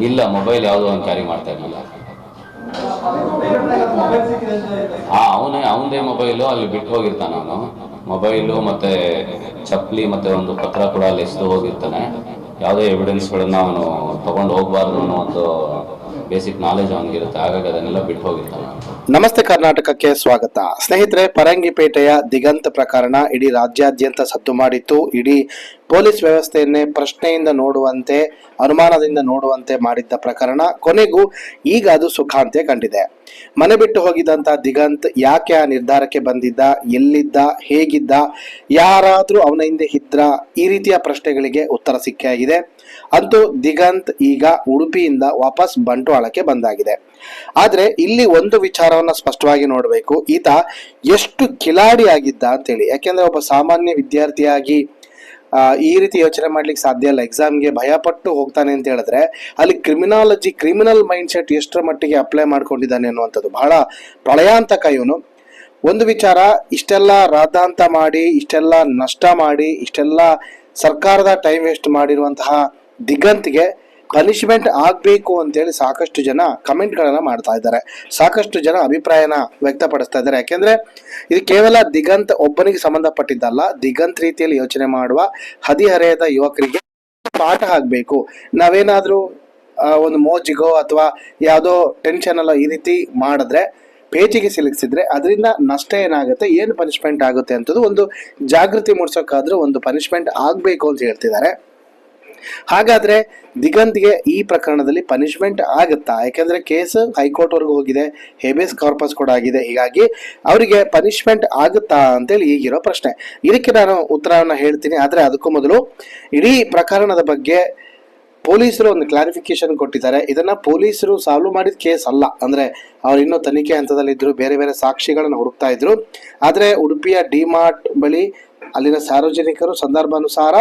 ಇಲ್ಲ ಮೊಬೈಲ್ ಯಾವುದೋ ಒಂದು ಕ್ಯಾರಿ ಮಾಡ್ತಾ ಇರಲಿಲ್ಲ. ಹಾ, ಅವನೇ, ಅವನದೇ ಮೊಬೈಲು ಅಲ್ಲಿ ಬಿಟ್ಟು ಹೋಗಿರ್ತಾನೆ ಅವನು. ಮೊಬೈಲು ಮತ್ತೆ ಚಪ್ಪಲಿ ಮತ್ತೆ ಒಂದು ಪತ್ರ ಕೂಡ ಅಲ್ಲಿ ಎಸ್ದು ಹೋಗಿರ್ತಾನೆ. ಯಾವುದೇ ಎವಿಡೆನ್ಸ್ಗಳನ್ನ ಅವನು ತಗೊಂಡು ಹೋಗಬಾರ್ದು ಅನ್ನೋ ಒಂದು ಬೇಸಿಕ್ ನಾಲೆಜ್ ಅವನಿಗಿರುತ್ತೆ. ಹಾಗಾಗಿ ಅದನ್ನೆಲ್ಲ ಬಿಟ್ಟು ಹೋಗಿರ್ತಾನೆ ನಮಸ್ತೆ ಕರ್ನಾಟಕಕ್ಕೆ ಸ್ವಾಗತ. ಸ್ನೇಹಿತರೆ, ಪರಂಗಿಪೇಟೆಯ ದಿಗಂತ ಪ್ರಕರಣ ಇಡೀ ರಾಜ್ಯಾದ್ಯಂತ ಸದ್ದು ಮಾಡಿತ್ತು. ಇಡೀ ಪೊಲೀಸ್ ವ್ಯವಸ್ಥೆಯನ್ನೇ ಪ್ರಶ್ನೆಯಿಂದ ನೋಡುವಂತೆ, ಅನುಮಾನದಿಂದ ನೋಡುವಂತೆ ಮಾಡಿದ್ದ ಪ್ರಕರಣ. ಕೊನೆಗೂ ಈಗ ಅದು ಸುಖಾಂತ್ಯ ಕಂಡಿದೆ. ಮನೆ ಬಿಟ್ಟು ಹೋಗಿದ್ದಂತ ದಿಗಂತ್ ಯಾಕೆ ಆ ನಿರ್ಧಾರಕ್ಕೆ ಬಂದಿದ್ದ, ಎಲ್ಲಿದ್ದ, ಹೇಗಿದ್ದ, ಯಾರಾದರೂ ಅವನ ಹಿಂದೆ ಇದ್ರ? ಈ ರೀತಿಯ ಪ್ರಶ್ನೆಗಳಿಗೆ ಉತ್ತರ ಸಿಕ್ಕಾಗಿದೆ ಅಂತೂ ದಿಗಂತ್ ಈಗ ಉಡುಪಿಯಿಂದ ವಾಪಸ್ ಬಂಟ್ವಾಳಕ್ಕೆ ಬಂದಾಗಿದೆ. ಆದ್ರೆ ಇಲ್ಲಿ ಒಂದು ವಿಚಾರವನ್ನ ಸ್ಪಷ್ಟವಾಗಿ ನೋಡಬೇಕು. ಈತ ಎಷ್ಟು ಕಿಲಾಡಿ ಆಗಿದ್ದ ಅಂತೇಳಿ. ಯಾಕೆಂದ್ರೆ ಒಬ್ಬ ಸಾಮಾನ್ಯ ವಿದ್ಯಾರ್ಥಿಯಾಗಿ ಈ ರೀತಿ ಯೋಚನೆ ಮಾಡ್ಲಿಕ್ಕೆ ಸಾಧ್ಯ ಇಲ್ಲ. ಎಕ್ಸಾಮ್ಗೆ ಭಯಪಟ್ಟು ಹೋಗ್ತಾನೆ ಅಂತ ಹೇಳಿದ್ರೆ ಅಲ್ಲಿ ಕ್ರಿಮಿನಾಲಜಿ, ಕ್ರಿಮಿನಲ್ ಮೈಂಡ್ ಸೆಟ್ ಎಷ್ಟರ ಮಟ್ಟಿಗೆ ಅಪ್ಲೈ ಮಾಡ್ಕೊಂಡಿದ್ದಾನೆ ಅನ್ನುವಂಥದ್ದು ಬಹಳ ಪ್ರಳಯಾಂತಕ ಇವನು ಒಂದು ವಿಚಾರ, ಇಷ್ಟೆಲ್ಲ ರಾದಾಂತ ಮಾಡಿ, ಇಷ್ಟೆಲ್ಲ ನಷ್ಟ ಮಾಡಿ, ಇಷ್ಟೆಲ್ಲ ಸರ್ಕಾರದ ಟೈಮ್ ವೇಸ್ಟ್ ಮಾಡಿರುವಂತಹ ದಿಗಂತ್ಗೆ ಪನಿಷ್ಮೆಂಟ್ ಆಗಬೇಕು ಅಂತೇಳಿ ಸಾಕಷ್ಟು ಜನ ಕಮೆಂಟ್ಗಳನ್ನು ಮಾಡ್ತಾ ಇದ್ದಾರೆ. ಸಾಕಷ್ಟು ಜನ ಅಭಿಪ್ರಾಯನ ವ್ಯಕ್ತಪಡಿಸ್ತಾ ಇದ್ದಾರೆ. ಯಾಕೆಂದರೆ ಇದು ಕೇವಲ ದಿಗಂತ್ ಒಬ್ಬನಿಗೆ ಸಂಬಂಧಪಟ್ಟಿದ್ದಲ್ಲ ದಿಗಂತ್ ರೀತಿಯಲ್ಲಿ ಯೋಚನೆ ಮಾಡುವ ಹದಿಹರೆಯದ ಯುವಕರಿಗೆ ಪಾಠ ಆಗಬೇಕು. ನಾವೇನಾದರೂ ಒಂದು ಮೋಜಿಗೋ ಅಥವಾ ಯಾವುದೋ ಟೆನ್ಷನ್ ಅಲ್ಲ ಈ ರೀತಿ ಮಾಡಿದ್ರೆ, ಪೇಚಿಗೆ ಸಿಲುಕಿಸಿದ್ರೆ ಅದರಿಂದ ನಷ್ಟ ಏನಾಗುತ್ತೆ, ಏನು ಪನಿಷ್ಮೆಂಟ್ ಆಗುತ್ತೆ ಅಂತದ್ದು ಒಂದು ಜಾಗೃತಿ ಮೂಡಿಸೋಕ್ಕಾದ್ರೂ ಒಂದು ಪನಿಷ್ಮೆಂಟ್ ಆಗಬೇಕು ಅಂತ ಹೇಳ್ತಿದ್ದಾರೆ. ಹಾಗಾದ್ರೆ ದಿಗಂತ್ಗೆ ಈ ಪ್ರಕರಣದಲ್ಲಿ ಪನಿಷ್ಮೆಂಟ್ ಆಗುತ್ತಾ? ಯಾಕಂದ್ರೆ ಕೇಸ್ ಹೈಕೋರ್ಟ್ ವರೆಗೂ ಹೋಗಿದೆ, ಹೇಬೇಸ್ ಕಾರ್ಪಸ್ ಕೂಡ ಆಗಿದೆ. ಹೀಗಾಗಿ ಅವರಿಗೆ ಪನಿಷ್ಮೆಂಟ್ ಆಗುತ್ತಾ ಅಂತೇಳಿ ಈಗಿರೋ ಪ್ರಶ್ನೆ. ಇದಕ್ಕೆ ನಾನು ಉತ್ತರವನ್ನು ಹೇಳ್ತೀನಿ. ಆದ್ರೆ ಅದಕ್ಕೂ ಮೊದಲು ಇಡೀ ಪ್ರಕರಣದ ಬಗ್ಗೆ ಪೊಲೀಸರು ಒಂದು ಕ್ಲಾರಿಫಿಕೇಶನ್ ಕೊಟ್ಟಿದ್ದಾರೆ. ಇದನ್ನ ಪೊಲೀಸರು ಸಾಲ್ವ್ ಮಾಡಿದ ಕೇಸ್ ಅಲ್ಲ. ಅಂದ್ರೆ ಅವ್ರು ಇನ್ನೂ ತನಿಖೆ ಹಂತದಲ್ಲಿದ್ರು ಬೇರೆ ಬೇರೆ ಸಾಕ್ಷಿಗಳನ್ನು ಹುಡುಕ್ತಾ ಇದ್ರು. ಆದ್ರೆ ಉಡುಪಿಯ ಡಿಮಾರ್ಟ್ ಬಳಿ ಅಲ್ಲಿನ ಸಾರ್ವಜನಿಕರು, ಸಂದರ್ಭಾನುಸಾರ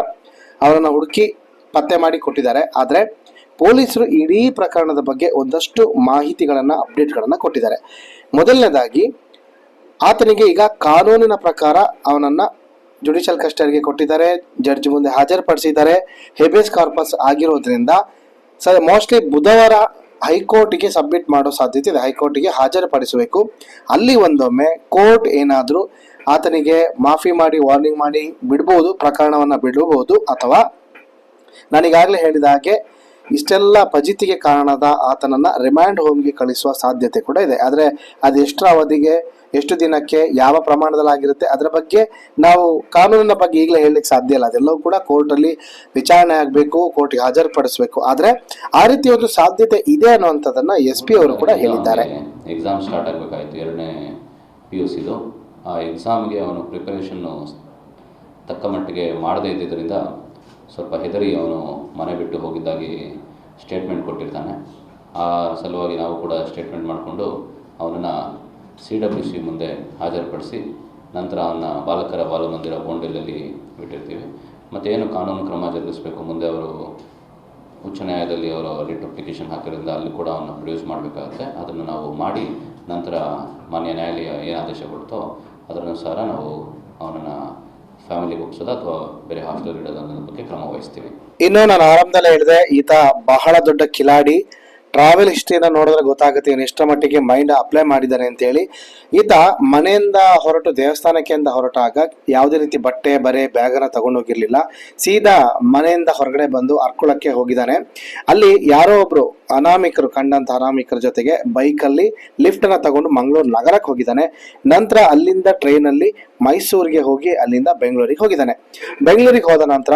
ಅವರನ್ನು ಹುಡುಕಿ ಪತ್ತೆ ಮಾಡಿ ಕೊಟ್ಟಿದ್ದಾರೆ. ಆದರೆ ಪೊಲೀಸರು ಇಡೀ ಪ್ರಕರಣದ ಬಗ್ಗೆ ಒಂದಷ್ಟು ಮಾಹಿತಿಗಳನ್ನು, ಅಪ್ಡೇಟ್ಗಳನ್ನು ಕೊಟ್ಟಿದ್ದಾರೆ. ಮೊದಲನೇದಾಗಿ, ಆತನಿಗೆ ಈಗ ಕಾನೂನಿನ ಪ್ರಕಾರ ಅವನನ್ನ ಜುಡಿಷಿಯಲ್ ಕಸ್ಟಡಿಗೆ ಕೊಟ್ಟಿದ್ದಾರೆ ಜಡ್ಜ್ ಮುಂದೆ ಹಾಜರುಪಡಿಸಿದ್ದಾರೆ. ಹೆಬೇಸ್ ಕಾರ್ಪಸ್ ಆಗಿರೋದ್ರಿಂದ ಸರ್ ಮೋಸ್ಟ್ಲಿ ಬುಧವಾರ ಹೈಕೋರ್ಟ್ಗೆ ಸಬ್ಮಿಟ್ ಮಾಡೋ ಸಾಧ್ಯತೆ ಇದೆ. ಹೈಕೋರ್ಟ್ಗೆ ಹಾಜರುಪಡಿಸಬೇಕು. ಅಲ್ಲಿ ಒಂದೊಮ್ಮೆ ಕೋರ್ಟ್ ಏನಾದರೂ ಆತನಿಗೆ ಮಾಫಿ ಮಾಡಿ ವಾರ್ನಿಂಗ್ ಮಾಡಿ ಬಿಡ್ಬೋದು, ಪ್ರಕರಣವನ್ನು ಬಿಡಬಹುದು ಅಥವಾ ನಾನೀಗಾಗಲೇ ಹೇಳಿದ ಹಾಗೆ ಇಷ್ಟೆಲ್ಲ ಫಜಿತಿಗೆ ಕಾರಣದ ಆತನನ್ನ ರಿಮ್ಯಾಂಡ್ ಹೋಮ್ಗೆ ಕಳಿಸುವ ಸಾಧ್ಯತೆ ಕೂಡ ಇದೆ. ಆದರೆ ಅದು ಎಷ್ಟರ ಅವಧಿಗೆ, ಎಷ್ಟು ದಿನಕ್ಕೆ, ಯಾವ ಪ್ರಮಾಣದಲ್ಲಿ ಆಗಿರುತ್ತೆ, ಅದರ ಬಗ್ಗೆ ನಾವು ಕಾನೂನಿನ ಬಗ್ಗೆ ಈಗಲೇ ಹೇಳಲಿಕ್ಕೆ ಸಾಧ್ಯ ಇಲ್ಲ. ಅದೆಲ್ಲವೂ ಕೂಡ ಕೋರ್ಟಲ್ಲಿ ವಿಚಾರಣೆ ಆಗಬೇಕು ಕೋರ್ಟ್ಗೆ ಹಾಜರುಪಡಿಸಬೇಕು. ಆದರೆ ಆ ರೀತಿ ಒಂದು ಸಾಧ್ಯತೆ ಇದೆ ಅನ್ನುವಂಥದ್ದನ್ನು ಎಸ್ ಪಿ ಅವರು ಕೂಡ ಹೇಳಿದ್ದಾರೆ. ಎಕ್ಸಾಮ್ ಸ್ಟಾರ್ಟ್ ಆಗಬೇಕಾಯಿತು. ಎರಡನೇ ಪಿ ಯು ಸಿದು ಆ ಎಕ್ಸಾಮ್ಗೆ ಅವನು ಪ್ರಿಪರೇಷನ್ನು ತಕ್ಕ ಮಟ್ಟಿಗೆ ಮಾಡದೇ ಇದ್ದಿದ್ದರಿಂದ ಸ್ವಲ್ಪ ಹೆದರಿ ಅವನು ಮನೆ ಬಿಟ್ಟು ಹೋಗಿದ್ದಾಗಿ ಸ್ಟೇಟ್ಮೆಂಟ್ ಕೊಟ್ಟಿರ್ತಾನೆ. ಆ ಸಲುವಾಗಿ ನಾವು ಕೂಡ ಸ್ಟೇಟ್ಮೆಂಟ್ ಮಾಡಿಕೊಂಡು ಅವನನ್ನು ಸಿ ಡಬ್ಲ್ಯೂ ಸಿ ಮುಂದೆ ಹಾಜರುಪಡಿಸಿ ನಂತರ ಅವನ್ನ ಬಾಲಕರ ಬಾಲಮಂದಿರ ಬೋಂಡಿಲಲ್ಲಿ ಬಿಟ್ಟಿರ್ತೀವಿ. ಮತ್ತು ಏನು ಕಾನೂನು ಕ್ರಮ ಜರುಗಿಸಬೇಕು? ಮುಂದೆ ಅವರು ಉಚ್ಚ ನ್ಯಾಯಾಲಯದಲ್ಲಿ ಅವರು ರಿಟ್ ಅಪ್ಲಿಕೇಶನ್ ಹಾಕಿರೋದ್ರಿಂದ ಅಲ್ಲಿ ಕೂಡ ಅವನ್ನ ಪ್ರೊಡ್ಯೂಸ್ ಮಾಡಬೇಕಾಗುತ್ತೆ. ಅದನ್ನು ನಾವು ಮಾಡಿ ನಂತರ ಮಾನ್ಯ ನ್ಯಾಯಾಲಯ ಏನು ಆದೇಶ ಕೊಡ್ತೋ ಅದರನುಸಾರ ನಾವು ಅವನನ್ನು ಫ್ಯಾಮಿಲಿಗೆ ಒಪ್ಸೋದು ಅಥವಾ ಬೇರೆ ಹಾಸ್ಟೆಲ್ ಇಡೋದು ಬಗ್ಗೆ ಕ್ರಮ ವಹಿಸ್ತೀವಿ ಇನ್ನು ನಾನು ಆರಂಭದಲ್ಲೇ ಹೇಳಿದೆ, ಈತ ಬಹಳ ದೊಡ್ಡ ಕಿಲಾಡಿ. ಟ್ರಾವೆಲ್ ಹಿಸ್ಟ್ರಿನ ನೋಡಿದ್ರೆ ಗೊತ್ತಾಗುತ್ತೆ ಇವನು ಎಷ್ಟರ ಮಟ್ಟಿಗೆ ಮೈಂಡ್ ಅಪ್ಲೈ ಮಾಡಿದ್ದಾನೆ ಅಂತೇಳಿ. ಈತ ಮನೆಯಿಂದ ಹೊರಟು ದೇವಸ್ಥಾನಕ್ಕೆ ಅಂತ ಹೊರಟಾಗ ಯಾವುದೇ ರೀತಿ ಬಟ್ಟೆ, ಬರೆ, ಬ್ಯಾಗನ್ನ ತಗೊಂಡೋಗಿರ್ಲಿಲ್ಲ. ಸೀದಾ ಮನೆಯಿಂದ ಹೊರಗಡೆ ಬಂದು ಅರ್ಕೊಳಕ್ಕೆ ಹೋಗಿದ್ದಾನೆ. ಅಲ್ಲಿ ಯಾರೋ ಒಬ್ರು ಅನಾಮಿಕರು ಕಂಡಂತ ಅನಾಮಿಕರ ಜೊತೆಗೆ ಬೈಕಲ್ಲಿ ಲಿಫ್ಟ್ ಅನ್ನ ತಗೊಂಡು ಮಂಗಳೂರು ನಗರಕ್ಕೆ ಹೋಗಿದ್ದಾನೆ. ನಂತರ ಅಲ್ಲಿಂದ ಟ್ರೈನಲ್ಲಿ ಮೈಸೂರಿಗೆ ಹೋಗಿ ಅಲ್ಲಿಂದ ಬೆಂಗಳೂರಿಗೆ ಹೋಗಿದ್ದಾನೆ. ಬೆಂಗಳೂರಿಗೆ ಹೋದ ನಂತರ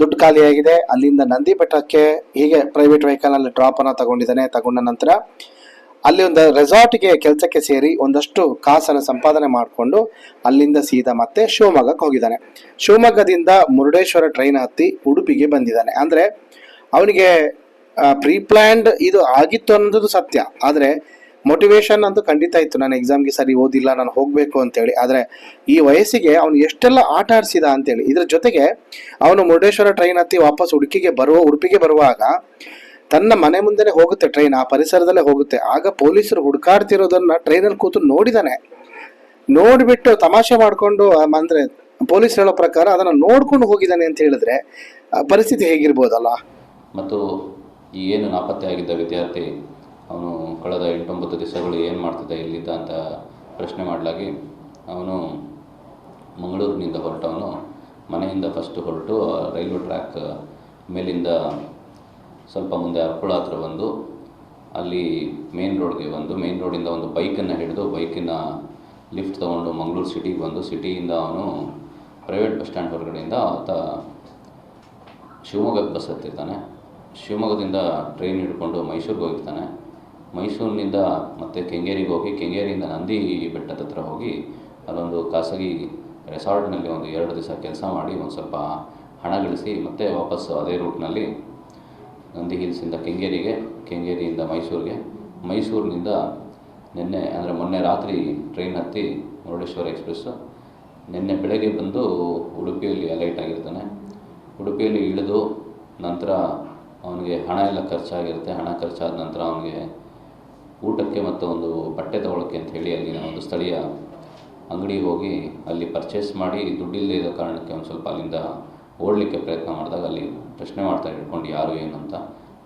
ದುಡ್ಡು ಖಾಲಿಯಾಗಿದೆ ಅಲ್ಲಿಂದ ನಂದಿ ಬೆಟ್ಟಕ್ಕೆ ಹೀಗೆ ಪ್ರೈವೇಟ್ ವೆಹಿಕಲ್ ಅಲ್ಲಿ ಡ್ರಾಪ್ ಅನ್ನ ತಗೊಂಡಿದ್ದಾನೆ, ತಗೊಂಡ ನಂತರ ಅಲ್ಲಿ ಒಂದು ರೆಸಾರ್ಟ್ಗೆ ಕೆಲಸಕ್ಕೆ ಸೇರಿ ಒಂದಷ್ಟು ಕಾಸನ್ನು ಸಂಪಾದನೆ ಮಾಡಿಕೊಂಡು ಅಲ್ಲಿಂದ ಸೀದಾ ಮತ್ತೆ ಶಿವಮೊಗ್ಗಕ್ಕೆ ಹೋಗಿದ್ದಾನೆ. ಶಿವಮೊಗ್ಗದಿಂದ ಮುರುಡೇಶ್ವರ ಟ್ರೈನ್ ಹತ್ತಿ ಉಡುಪಿಗೆ ಬಂದಿದ್ದಾನೆ. ಅಂದ್ರೆ ಅವನಿಗೆ ಪ್ರೀಪ್ಲ್ಯಾಂಡ್ ಇದು ಆಗಿತ್ತು ಅನ್ನೋದು ಸತ್ಯ. ಆದರೆ ಮೋಟಿವೇಶನ್ ಅಂತೂ ಖಂಡಿತ ಇತ್ತು. ನಾನು ಎಕ್ಸಾಮ್ಗೆ ಸರಿ ಓದಿಲ್ಲ, ನಾನು ಹೋಗಬೇಕು ಅಂತೇಳಿ. ಆದರೆ ಈ ವಯಸ್ಸಿಗೆ ಅವನು ಎಷ್ಟೆಲ್ಲ ಆಟ ಆಡಿಸಿದ ಅಂತೇಳಿ, ಇದ್ರ ಜೊತೆಗೆ ಅವನು ಮುರುಡೇಶ್ವರ ಟ್ರೈನ್ ಹತ್ತಿ ವಾಪಸ್ ಉಡುಪಿಗೆ ಬರುವ, ಉಡುಪಿಗೆ ಬರುವಾಗ ತನ್ನ ಮನೆ ಮುಂದೆನೆ ಹೋಗುತ್ತೆ ಟ್ರೈನ್ ಆ ಪರಿಸರದಲ್ಲೇ ಹೋಗುತ್ತೆ. ಆಗ ಪೊಲೀಸರು ಹುಡುಕಾಡ್ತಿರೋದನ್ನ ಟ್ರೈನಲ್ಲಿ ಕೂತು ನೋಡಿದಾನೆ. ನೋಡಿಬಿಟ್ಟು ತಮಾಷೆ ಮಾಡಿಕೊಂಡು ಅಂದ್ರೆ ಪೊಲೀಸ್ ಹೇಳೋ ಪ್ರಕಾರ ಅದನ್ನ ನೋಡ್ಕೊಂಡು ಹೋಗಿದ್ದಾನೆ ಅಂತ ಹೇಳಿದ್ರೆ ಪರಿಸ್ಥಿತಿ ಹೇಗಿರ್ಬೋದಲ್ಲ? ಮತ್ತು ಈ ಏನು ನಾಪತ್ತೆ ಆಗಿದ್ದ ವಿದ್ಯಾರ್ಥಿ ಅವನು ಕಳೆದ ಎಂಟೊಂಬತ್ತು ದಿವಸಗಳು ಏನು ಮಾಡ್ತಿದ್ದ, ಎಲ್ಲಿದ್ದ ಅಂತ ಪ್ರಶ್ನೆ ಮಾಡಲಾಗಿ ಅವನು ಮಂಗಳೂರಿನಿಂದ ಹೊರಟವನು. ಮನೆಯಿಂದ ಫಸ್ಟು ಹೊರಟು ರೈಲ್ವೆ ಟ್ರ್ಯಾಕ್ ಮೇಲಿಂದ ಸ್ವಲ್ಪ ಮುಂದೆ ಅರ್ಕುಳ ಹತ್ರ ಬಂದು, ಅಲ್ಲಿ ಮೇನ್ ರೋಡ್ಗೆ ಬಂದು ಮೇನ್ ರೋಡಿಂದ ಒಂದು ಬೈಕನ್ನು ಹಿಡಿದು ಬೈಕಿನ ಲಿಫ್ಟ್ ತೊಗೊಂಡು ಮಂಗಳೂರು ಸಿಟಿಗೆ ಬಂದು ಸಿಟಿಯಿಂದ ಅವನು ಪ್ರೈವೇಟ್ ಬಸ್ ಸ್ಟ್ಯಾಂಡ್ ಹೊರಗಡೆಯಿಂದ ಆತ ಶಿವಮೊಗ್ಗಕ್ಕೆ ಬಸ್ ಹತ್ತಿರ್ತಾನೆ. ಶಿವಮೊಗ್ಗದಿಂದ ಟ್ರೈನ್ ಹಿಡ್ಕೊಂಡು ಮೈಸೂರಿಗೆ ಹೋಗಿರ್ತಾನೆ. ಮೈಸೂರಿನಿಂದ ಮತ್ತೆ ಕೆಂಗೇರಿಗೆ ಹೋಗಿ, ಕೆಂಗೇರಿಯಿಂದ ನಂದಿ ಬೆಟ್ಟದ ಹತ್ರ ಹೋಗಿ ಅಲ್ಲೊಂದು ಖಾಸಗಿ ರೆಸಾರ್ಟ್ನಲ್ಲಿ ಒಂದು ಎರಡು ದಿವಸ ಕೆಲಸ ಮಾಡಿ ಒಂದು ಸ್ವಲ್ಪ ಹಣ ಗಳಿಸಿ ಮತ್ತೆ ವಾಪಸ್ಸು ಅದೇ ರೂಟ್ನಲ್ಲಿ ನಂದಿ ಹಿಲ್ಸಿಂದ ಕೆಂಗೇರಿಗೆ, ಕೆಂಗೇರಿಯಿಂದ ಮೈಸೂರಿಗೆ. ಮೈಸೂರಿನಿಂದ ನಿನ್ನೆ, ಅಂದರೆ ಮೊನ್ನೆ ರಾತ್ರಿ ಟ್ರೈನ್ ಹತ್ತಿ ಮುರುಡೇಶ್ವರ ಎಕ್ಸ್ಪ್ರೆಸ್ಸು. ನಿನ್ನೆ ಬೆಳಗ್ಗೆ ಬಂದು ಉಡುಪಿಯಲ್ಲಿ ಅಲೈಟ್ ಆಗಿರ್ತಾನೆ. ಉಡುಪಿಯಲ್ಲಿ ಇಳಿದು ನಂತರ ಅವನಿಗೆ ಹಣ ಎಲ್ಲ ಖರ್ಚಾಗಿರುತ್ತೆ. ಹಣ ಖರ್ಚಾದ ನಂತರ ಅವನಿಗೆ ಊಟಕ್ಕೆ ಮತ್ತು ಒಂದು ಬಟ್ಟೆ ತೊಗೊಳಕ್ಕೆ ಅಂತ ಹೇಳಿ ಅಲ್ಲಿನ ಒಂದು ಸ್ಥಳೀಯ ಅಂಗಡಿಗೆ ಹೋಗಿ ಅಲ್ಲಿ ಪರ್ಚೇಸ್ ಮಾಡಿ ದುಡ್ಡಿಲ್ಲದೆ ಇರೋ ಕಾರಣಕ್ಕೆ ಒಂದು ಸ್ವಲ್ಪ ಅಲ್ಲಿಂದ ಓಡಲಿಕ್ಕೆ ಪ್ರಯತ್ನ ಮಾಡಿದಾಗ ಅಲ್ಲಿ ಪ್ರಶ್ನೆ ಮಾಡ್ತಾರೆ ಹಿಡ್ಕೊಂಡು ಯಾರು ಏನು ಅಂತ.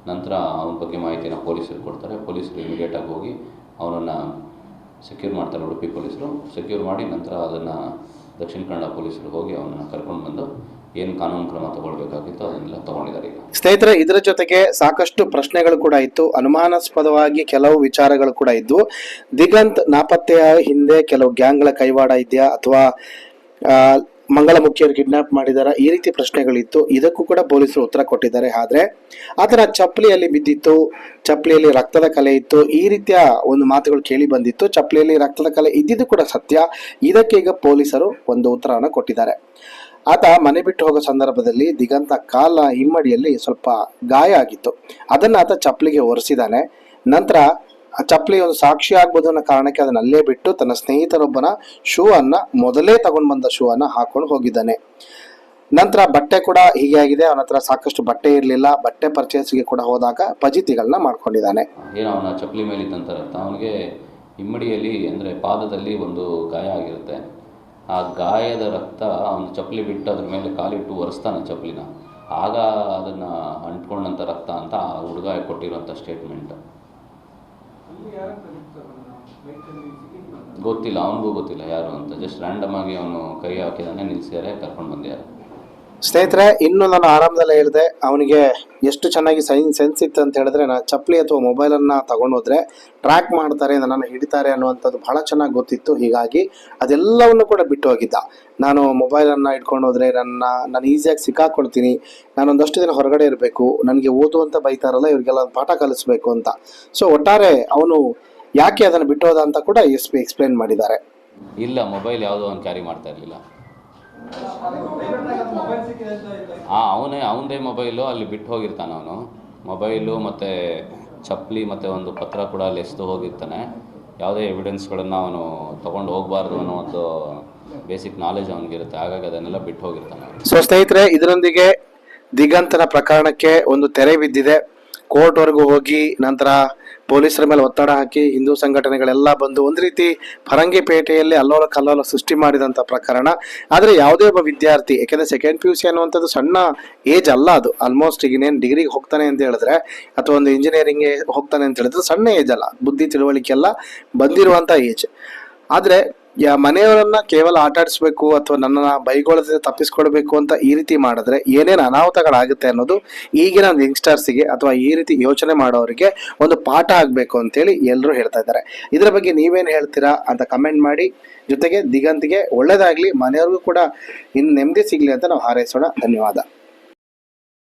ನಂತರ ಅವನ ಬಗ್ಗೆ ಮಾಹಿತಿನ ಪೊಲೀಸರು ಕೊಡ್ತಾರೆ. ಪೊಲೀಸರು ಇಮಿಡಿಯೇಟಾಗಿ ಹೋಗಿ ಅವನನ್ನು ಸೆಕ್ಯೂರ್ ಮಾಡ್ತಾರೆ ಉಡುಪಿ ಪೊಲೀಸರು. ಸೆಕ್ಯೂರ್ ಮಾಡಿ ನಂತರ ಅದನ್ನು ದಕ್ಷಿಣ ಕನ್ನಡ ಪೊಲೀಸರು ಹೋಗಿ ಅವನನ್ನು ಕರ್ಕೊಂಡು ಬಂದು ಏನು ಕಾನೂನು ಕ್ರಮ ತಗೊಳ್ಬೇಕಾಗಿತ್ತು ಅದನ್ನೆಲ್ಲ ತಗೊಂಡಿದ್ದಾರೆ ಸ್ನೇಹಿತರೆ, ಇದರ ಜೊತೆಗೆ ಸಾಕಷ್ಟು ಪ್ರಶ್ನೆಗಳು ಕೂಡ ಇತ್ತು. ಅನುಮಾನಾಸ್ಪದವಾಗಿ ಕೆಲವು ವಿಚಾರಗಳು ಕೂಡ ಇದ್ವು ದಿಗಂತ್ ನಾಪತ್ತೆಯ ಹಿಂದೆ ಕೆಲವು ಗ್ಯಾಂಗ್ಗಳ ಕೈವಾಡ ಇದೆಯಾ ಅಥವಾ ಮಂಗಳ ಮಂಗಳಮುಖಿಯರು ಕಿಡ್ನಾಪ್ ಮಾಡಿದಾರ? ಈ ರೀತಿ ಪ್ರಶ್ನೆಗಳಿತ್ತು. ಇದಕ್ಕೂ ಕೂಡ ಪೊಲೀಸರು ಉತ್ತರ ಕೊಟ್ಟಿದ್ದಾರೆ. ಆದರೆ ಆತನ ಚಪ್ಪಲಿಯಲ್ಲಿ ಬಿದ್ದಿತ್ತು, ಚಪ್ಪಲಿಯಲ್ಲಿ ರಕ್ತದ ಕಲೆ ಇತ್ತು. ಈ ರೀತಿಯ ಒಂದು ಮಾತುಗಳು ಕೇಳಿ ಬಂದಿತ್ತು. ಚಪ್ಪಲಿಯಲ್ಲಿ ರಕ್ತದ ಕಲೆ ಇದ್ದಿದ್ದು ಕೂಡ ಸತ್ಯ. ಇದಕ್ಕೀಗ ಪೊಲೀಸರು ಒಂದು ಉತ್ತರವನ್ನು ಕೊಟ್ಟಿದ್ದಾರೆ. ಆತ ಮನೆ ಬಿಟ್ಟು ಹೋಗೋ ಸಂದರ್ಭದಲ್ಲಿ ದಿಗಂತ ಕಾಲ ಹಿಮ್ಮಡಿಯಲ್ಲಿ ಸ್ವಲ್ಪ ಗಾಯ ಆಗಿತ್ತು. ಅದನ್ನ ಆತ ಚಪ್ಪಲಿಗೆ ಒರೆಸಿದಾನೆ. ನಂತರ ಆ ಚಪ್ಪಲಿ ಒಂದು ಸಾಕ್ಷಿ ಆಗ್ಬೋದು ಅನ್ನೋ ಕಾರಣಕ್ಕೆ ಅದನ್ನ ಅಲ್ಲೇ ಬಿಟ್ಟು ತನ್ನ ಸ್ನೇಹಿತರೊಬ್ಬನ ಶೂ ಅನ್ನ ಮೊದಲೇ ತಗೊಂಡು ಬಂದ ಶೂ ಅನ್ನ ಹಾಕೊಂಡು ಹೋಗಿದ್ದಾನೆ. ನಂತರ ಬಟ್ಟೆ ಕೂಡ ಹೀಗೆ ಆಗಿದೆ. ಅವನ ಹತ್ರ ಸಾಕಷ್ಟು ಬಟ್ಟೆ ಇರಲಿಲ್ಲ. ಬಟ್ಟೆ ಪರ್ಚೇಸ್ಗೆ ಕೂಡ ಹೋದಾಗ ಫಜಿತಿಗಳನ್ನ ಮಾಡ್ಕೊಂಡಿದ್ದಾನೆ. ಏನು ಅವನ ಚಪ್ಪಲಿ ಮೇಲೆ ಅವನಿಗೆ ಹಿಮ್ಮಡಿಯಲ್ಲಿ ಅಂದ್ರೆ ಪಾದದಲ್ಲಿ ಒಂದು ಗಾಯ ಆಗಿರುತ್ತೆ. ಆ ಗಾಯದ ರಕ್ತ ಅವನು ಚಪ್ಪಲಿ ಬಿಟ್ಟು ಅದ್ರ ಮೇಲೆ ಕಾಲಿಟ್ಟು ಒರೆಸ್ತಾನೆ ಚಪ್ಪಲಿನ. ಆಗ ಅದನ್ನು ಅಂಟ್ಕೊಂಡಂಥ ರಕ್ತ ಅಂತ ಆ ಹುಡುಗ ಕೊಟ್ಟಿರುವಂಥ ಸ್ಟೇಟ್ಮೆಂಟ್ ಗೊತ್ತಿಲ್ಲ, ಅವನಿಗೂ ಗೊತ್ತಿಲ್ಲ ಯಾರು ಅಂತ. ಜಸ್ಟ್ ರ್ಯಾಂಡಮ್ ಆಗಿ ಅವನು ಕೈ ಹಾಕಿದಾನೆ ನಿಲ್ಸಿದ್ದಾರೆ ಕರ್ಕೊಂಡು ಬಂದಿದ್ದಾರೆ ಸ್ನೇಹಿತರೆ, ಇನ್ನು ನಾನು ಆರಾಮದಲ್ಲೇ ಹೇಳಿದೆ, ಅವನಿಗೆ ಎಷ್ಟು ಚೆನ್ನಾಗಿ ಸೈನ್ ಸೆನ್ಸ್ ಇತ್ತು ಅಂತ ಹೇಳಿದ್ರೆ ನಾನು ಚಪ್ಪಲಿ ಅಥವಾ ಮೊಬೈಲನ್ನು ತಗೊಂಡೋದ್ರೆ ಟ್ರ್ಯಾಕ್ ಮಾಡ್ತಾರೆ, ನನ್ನನ್ನು ಹಿಡಿತಾರೆ ಅನ್ನುವಂಥದ್ದು ಬಹಳ ಚೆನ್ನಾಗಿ ಗೊತ್ತಿತ್ತು. ಹೀಗಾಗಿ ಅದೆಲ್ಲವನ್ನು ಕೂಡ ಬಿಟ್ಟು ಹೋಗಿದ್ದ. ನಾನು ಮೊಬೈಲನ್ನು ಇಟ್ಕೊಂಡು ಹೋದರೆ ನನ್ನ, ನಾನು ಈಸಿಯಾಗಿ ಸಿಕ್ಕಾಕೊಳ್ತೀನಿ ನಾನು ಒಂದಷ್ಟು ದಿನ ಹೊರಗಡೆ ಇರಬೇಕು, ನನಗೆ ಓದು ಅಂತ ಬೈತಾರಲ್ಲ, ಇವರಿಗೆಲ್ಲ ಪಾಠ ಕಲಿಸ್ಬೇಕು ಅಂತ. ಸೊ, ಒಟ್ಟಾರೆ ಅವನು ಯಾಕೆ ಅದನ್ನು ಬಿಟ್ಟೋದ ಅಂತ ಕೂಡ ಎಸ್ ಪಿ ಎಕ್ಸ್ಪ್ಲೇನ್ ಮಾಡಿದ್ದಾರೆ. ಇಲ್ಲ, ಮೊಬೈಲ್ ಯಾವುದೋ ಒಂದು ಕ್ಯಾರಿ ಮಾಡ್ತಾ ಇರಲಿಲ್ಲ. ಹಾಂ ಅವನೇ, ಅವನದೇ ಮೊಬೈಲು, ಅಲ್ಲಿ ಬಿಟ್ಟು ಹೋಗಿರ್ತಾನೆ ಅವನು. ಮೊಬೈಲು ಮತ್ತು ಚಪ್ಪಲಿ ಮತ್ತು ಒಂದು ಪತ್ರ ಕೂಡ ಅಲ್ಲಿ ಎಸ್ದು ಹೋಗಿರ್ತಾನೆ. ಯಾವುದೇ ಎವಿಡೆನ್ಸ್ಗಳನ್ನು ಅವನು ತೊಗೊಂಡು ಹೋಗಬಾರ್ದು ಅನ್ನೋ ಒಂದು ಬೇಸಿಕ್ ನಾಲೆಜ್ ಅವನಿಗಿರುತ್ತೆ. ಹಾಗಾಗಿ ಅದನ್ನೆಲ್ಲ ಬಿಟ್ಟು ಹೋಗಿರ್ತಾನೆ ಸೊ ಸ್ನೇಹಿತರೆ, ಇದರೊಂದಿಗೆ ದಿಗಂತನ ಪ್ರಕರಣಕ್ಕೆ ಒಂದು ತೆರೆ ಬಿದ್ದಿದೆ. ಕೋರ್ಟ್ವರೆಗೂ ಹೋಗಿ ನಂತರ ಪೊಲೀಸರ ಮೇಲೆ ಒತ್ತಡ ಹಾಕಿ ಹಿಂದೂ ಸಂಘಟನೆಗಳೆಲ್ಲ ಬಂದು ಒಂದು ರೀತಿ ಫರಂಗಿಪೇಟೆಯಲ್ಲಿ ಅಲ್ಲೋಲ ಕಲ್ಲೋಲ ಸೃಷ್ಟಿ ಮಾಡಿದಂಥ ಪ್ರಕರಣ. ಆದರೆ ಯಾವುದೇ ಒಬ್ಬ ವಿದ್ಯಾರ್ಥಿ ಯಾಕೆಂದರೆ ಸೆಕೆಂಡ್ ಪಿ ಯು ಸಿ ಅನ್ನುವಂಥದ್ದು ಸಣ್ಣ ಏಜ್ ಅಲ್ಲ ಅದು. ಆಲ್ಮೋಸ್ಟ್ ಈಗ ಇನ್ನೇನು ಡಿಗ್ರಿಗೆ ಹೋಗ್ತಾನೆ ಅಂತ ಹೇಳಿದ್ರೆ ಅಥವಾ ಒಂದು ಇಂಜಿನಿಯರಿಂಗ್ಗೆ ಹೋಗ್ತಾನೆ ಅಂತ ಹೇಳಿದ್ರೆ ಸಣ್ಣ ಏಜ್ ಅಲ್ಲ, ಬುದ್ಧಿ ತಿಳುವಳಿಕೆ ಎಲ್ಲ ಬಂದಿರುವಂಥ ಏಜ್ ಆದರೆ ಯಾ ಮನೆಯವರನ್ನ ಕೇವಲ ಆಟಾಡಿಸ್ಬೇಕು ಅಥವಾ ನನ್ನನ್ನ ಬೈಗೊಳ್ಳದೆ ತಪ್ಪಿಸ್ಕೊಳ್ಬೇಕು ಅಂತ ಈ ರೀತಿ ಮಾಡಿದ್ರೆ ಏನೇನು ಅನಾಹುತಗಳಾಗುತ್ತೆ ಅನ್ನೋದು ಈಗಿನ ಯಂಗ್ಸ್ಟರ್ಸ್ಗೆ ಅಥವಾ ಈ ರೀತಿ ಯೋಚನೆ ಮಾಡೋರಿಗೆ ಒಂದು ಪಾಠ ಆಗಬೇಕು ಅಂತೇಳಿ ಎಲ್ಲರೂ ಹೇಳ್ತಾ ಇದ್ದಾರೆ. ಇದರ ಬಗ್ಗೆ ನೀವೇನು ಹೇಳ್ತೀರಾ ಅಂತ ಕಮೆಂಟ್ ಮಾಡಿ. ಜೊತೆಗೆ ದಿಗಂತಿಗೆ ಒಳ್ಳೇದಾಗ್ಲಿ, ಮನೆಯವ್ರಿಗೂ ಕೂಡ ಇನ್ನು ನೆಮ್ಮದಿ ಸಿಗ್ಲಿ ಅಂತ ನಾವು ಹಾರೈಸೋಣ. ಧನ್ಯವಾದ.